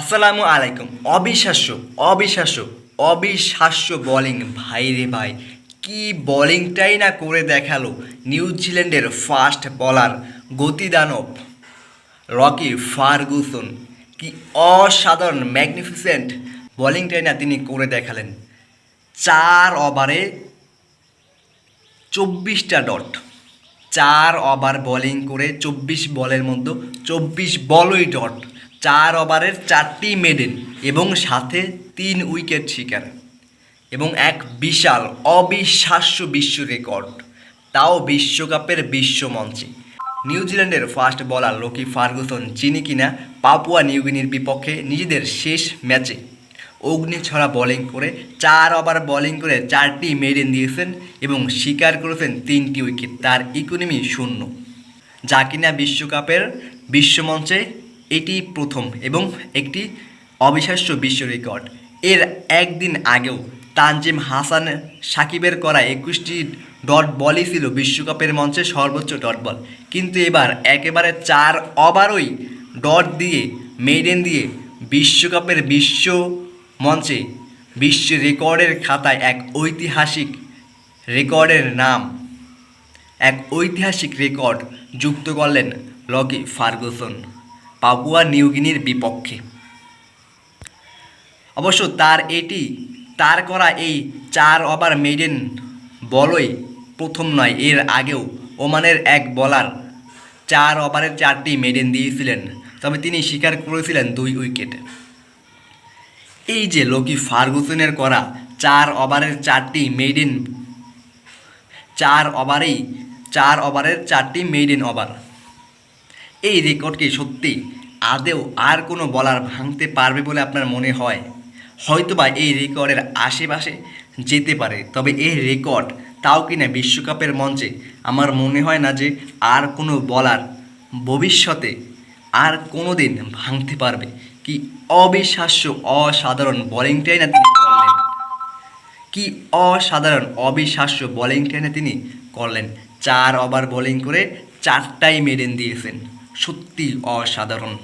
আসসালামু আলাইকুম। অবিশ্বাস্য অবিশ্বাস্য অবিশ্বাস্য বোলিং ভাই রে ভাই, কি বোলিংটাই না করে দেখাল নিউজিল্যান্ডের ফাস্ট বলার গতিদানব রকি ফার্গুসন। কি অসাধারণ ম্যাগনিফিসেন্ট বোলিংটাই না তিনি করে দেখালেন। চার ওভারে চব্বিশটা ডট চার ওভার বোলিং করে চব্বিশ বলের মধ্যে চব্বিশ বলই ডট চার ওভারের চারটি মেডেন এবং সাথে তিন উইকেট শিকার এবং এক বিশাল, অবিশ্বাস্য বিশ্ব রেকর্ড, তাও বিশ্বকাপের বিশ্ব মঞ্চে। নিউজিল্যান্ডের ফাস্ট বলার লোকি ফার্গুসন যিনি কিনা পাপুয়া নিউগিনির বিপক্ষে নিজেদের শেষ ম্যাচে অগ্নিছড়া বোলিং করে চার ওভার বোলিং করে চারটি মেডেন দিয়েছেন এবং স্বীকার করেছেন তিনটি উইকেট, তার ইকোনমি শূন্য। যা কিনা বিশ্বকাপের বিশ্বমঞ্চে এটি প্রথম এবং একটি অবিশ্বাস্য বিশ্ব রেকর্ড। এর একদিন আগেও তানজিম হাসান সাকিবের করা একুশটি ডট বলই ছিল বিশ্বকাপের মঞ্চে সর্বোচ্চ ডট বল। কিন্তু এবার একেবারে চার ওভারই ডট দিয়ে মেডেন দিয়ে বিশ্বকাপের বিশ্ব মঞ্চে বিশ্ব রেকর্ডের খাতায় এক ঐতিহাসিক রেকর্ডের নাম, এক ঐতিহাসিক রেকর্ড যুক্ত করলেন লকি ফার্গুসন। পাপুয়া নিউগিনির বিপক্ষে। অবশ্য তার এটি, তার করা এই চার ওভার মেডেন বলই প্রথম নয়, এর আগেও ওমানের এক বলার চার ওভারের চারটি মেডেন দিয়েছিলেন, তবে তিনি স্বীকার করেছিলেন দুই উইকেট। এই যে লোকি ফার্গুসনের করা চার ওভারের চারটি মেডেন চার ওভারেই, চার ওভারের চারটি মেডেন ওভার। এই রেকর্ডকে সত্যি? আদেও আর কোনো বলার ভাঙতে পারবে বলে আপনার মনে হয়? হয়তোবা এই রেকর্ডের আশেপাশে যেতে পারে, তবে এই রেকর্ড তাও কিনা বিশ্বকাপের মঞ্চে? আমার মনে হয় না যে আর কোনো বলার ভবিষ্যতে আর কোনো দিন ভাঙতে পারবে। কি অবিশ্বাস্য, অসাধারণ বোলিংটাই না তিনি করলেন? কি অসাধারণ, অবিশ্বাস্য বোলিংটাই না তিনি করলেন? চার ওভার বোলিং করে চারটাই মেডেন দিয়েছেন। সত্যি অসাধারণ।